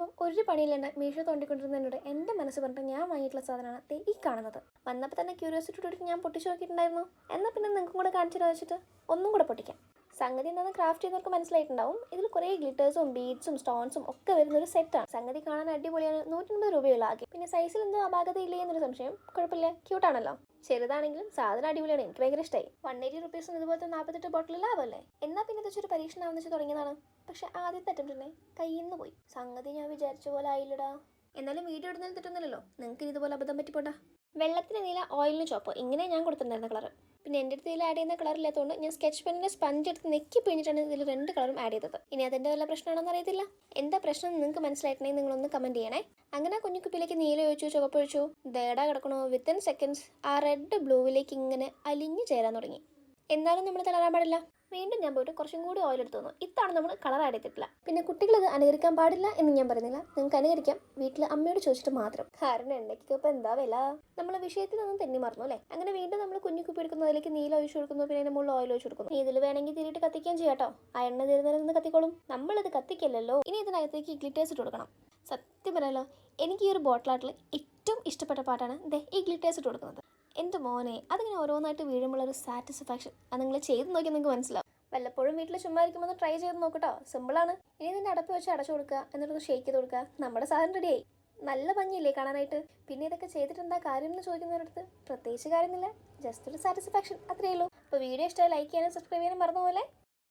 നോക്കിയപ്പോൾ ഒരു പണിയില്ലാണ്ട് മീഷോ തോണ്ടിക്കൊണ്ടിരുന്നതിനോട് എന്റെ മനസ്സ് പറഞ്ഞിട്ട് ഞാൻ വാങ്ങിയിട്ടുള്ള സാധനമാണ് ഈ കാണുന്നത്. വന്നപ്പോൾ തന്നെ ക്യൂരിയോസിറ്റിയോട് ഞാൻ പൊട്ടിച്ച് നോക്കിയിട്ടുണ്ടായിരുന്നു. എന്നാൽ പിന്നെ നിങ്ങൾക്കും കൂടെ കാണിച്ചു വെച്ചിട്ട്? ഒന്നും കൂടെ പൊട്ടിക്കാം. സംഗതി എന്താണെന്ന് ക്രാഫ്റ്റ് ചെയ്യുന്നവർക്ക് മനസ്സിലായിട്ടുണ്ടാവും. ഇതിൽ കുറേ ഗ്ലിറ്റേഴ്സും ബീഡ്സും സ്റ്റോൺസും ഒക്കെ വരുന്ന ഒരു സെറ്റാണ് സംഗതി കാണാൻ അടിപൊളിയാണ്. നൂറ്റൻപത് രൂപയുള്ള ആകെ. പിന്നെ സൈസിൽ എന്തോ അപാകത ഇല്ലേ എന്നൊരു സംശയം. കുഴപ്പമില്ല. ക്യൂട്ടാണല്ലോ ചെറുതാണെങ്കിലും സാധനം അടിപൊളിയാണ്. എനിക്ക് ഭയങ്കര ഇഷ്ടമായി വൺ എയ്റ്റി റുപ്പീസിന് ഇതുപോലത്തെ നാൽപ്പത്തെട്ട് ബോട്ടിൽ ലാഭമല്ലേ? എന്നാൽ പിന്നെ ഇതൊരു പരീക്ഷണമാണെന്ന് വെച്ച് തുടങ്ങിയതാണ്. പക്ഷെ ആദ്യത്തെ അറ്റംപ്റ്റ് തന്നെ കയ്യിൽ നിന്ന് പോയി. സംഗതി ഞാൻ വിചാരിച്ച പോലെ ആയില്ലടാ. എന്നാലും വീഡിയോ ഇടുന്നതിൽ തെറ്റൊന്നുമില്ലല്ലോ. നിങ്ങൾക്ക് ഇതുപോലെ അബദ്ധം പറ്റിപ്പോട്ടാ വെള്ളത്തിന് നീല ഓയിലിന് ചോപ്പ് ഇങ്ങനെ ഞാൻ കൊടുത്തിട്ടുണ്ടായിരുന്ന കളർ പിന്നെ എന്റെ അടുത്ത് ഇതിൽ ആഡ് ചെയ്യുന്ന കളർ ഇല്ലാത്തതുകൊണ്ട് ഞാൻ സ്കെച്ച് പെന്നിന്റെ സ്പഞ്ച് എടുത്ത് നെക്കി പിഴിഞ്ഞിട്ടാണ് ഇതിൽ രണ്ട് കളറും ആഡ് ചെയ്തത്. ഇനി അതിന്റെ വല്ല പ്രശ്നമാണെന്ന് അറിയത്തില്ല. എന്താ പ്രശ്നം നിങ്ങൾക്ക് മനസ്സിലായിട്ടുണ്ടെങ്കിൽ നിങ്ങളൊന്ന് കമന്റ് ചെയ്യണേ. അങ്ങനെ കുഞ്ഞു കുപ്പിയിലേക്ക് നീല ഒഴിച്ചു ചുവപ്പൊഴിച്ചു ദേടാ കിടക്കണോ. വിത്തിൻ സെക്കൻഡ്സ് ആ റെഡ് ബ്ലൂവിലേക്ക് ഇങ്ങനെ അലിഞ്ഞു ചേരാൻ തുടങ്ങി. എന്നാലും നമ്മൾ തളരാൻ പാടില്ല. വീണ്ടും ഞാൻ പോയിട്ട് കുറച്ചും കൂടി ഓയിൽ എടുത്തു തന്നു. ഇത്തവണ നമ്മൾ കളർ ആഡ് ചെയ്തിട്ടില്ല പിന്നെ കുട്ടികളത് അനുകരിക്കാൻ പാടില്ല എന്ന് ഞാൻ പറയുന്നില്ല. നിങ്ങൾക്ക് അനുകരിക്കാം. വീട്ടിൽ അമ്മയോട് ചോദിച്ചിട്ട് മാത്രം. കാരണം എണ്ണയ്ക്കൊക്കെ ഇപ്പം എന്താ വില? നമ്മൾ വിഷയത്തിൽ നിന്നും തെന്നി മറന്നു അല്ലേ? അങ്ങനെ വീണ്ടും നമ്മൾ കുഞ്ഞു കുപ്പി എടുക്കുന്നതിലേക്ക് നീല ഒഴിച്ചു കൊടുക്കുന്നു. പിന്നെ അതിന് മുകളിൽ ഓയിൽ ഒഴിച്ചു കൊടുക്കുന്നു. ഇതിൽ വേണമെങ്കിൽ തിരിയിട്ട് കത്തിക്കാൻ ചെയ്യാട്ടോ ആ എണ്ണ തീരുന്നതിൽ കത്തിക്കോളും. നമ്മളിത് കത്തിക്കല്ലല്ലോ. ഇനി ഇതിനകത്തേക്ക് ഗ്ലിറ്റേഴ്സ് ഇട്ട് കൊടുക്കണം. സത്യം പറയാലോ എനിക്ക് ഈ ഒരു ബോട്ടിലാട്ടിൽ ഏറ്റവും ഇഷ്ടപ്പെട്ട പാട്ടാണ് ദേ ഈ ഗ്ലിറ്റേഴ്സ് ഇട്ട് കൊടുക്കുന്നത്. എന്റെ മോനെ? അതിങ്ങനെ ഓരോന്നായിട്ട് വീഴുമ്പോൾ ഒരു സാറ്റിസ്ഫാക്ഷൻ അത് നിങ്ങൾ ചെയ്ത് നോക്കി നിങ്ങൾക്ക് മനസ്സിലാവും. വല്ലപ്പോഴും വീട്ടിൽ ചുമ്മാ ഇരിക്കുമ്പോൾ ട്രൈ ചെയ്ത് നോക്കട്ടോ സിമ്പിളാണ് ഇനി ഇതിന്റെ അടപ്പ് വെച്ച് അടച്ചു കൊടുക്കുക എന്നിട്ടൊന്ന് ഷേക്ക് ചെയ്ത് കൊടുക്കുക നമ്മുടെ സാധനം റെഡിയായി നല്ല ഭംഗിയില്ലേ കാണാനായിട്ട്? പിന്നെ ഇതൊക്കെ ചെയ്തിട്ട് കാര്യം എന്ന് ചോദിക്കുന്നവരടുത്ത് പ്രത്യേകിച്ച് കാര്യമൊന്നുമില്ല ജസ്റ്റ് ഒരു സാറ്റിസ്ഫാക്ഷൻ അത്രയേ ഉള്ളൂ. അപ്പോൾ വീഡിയോ ഇഷ്ടമായി ലൈക്ക് ചെയ്യാനും സബ്സ്ക്രൈബ് ചെയ്യാനും മറന്നു പോലെ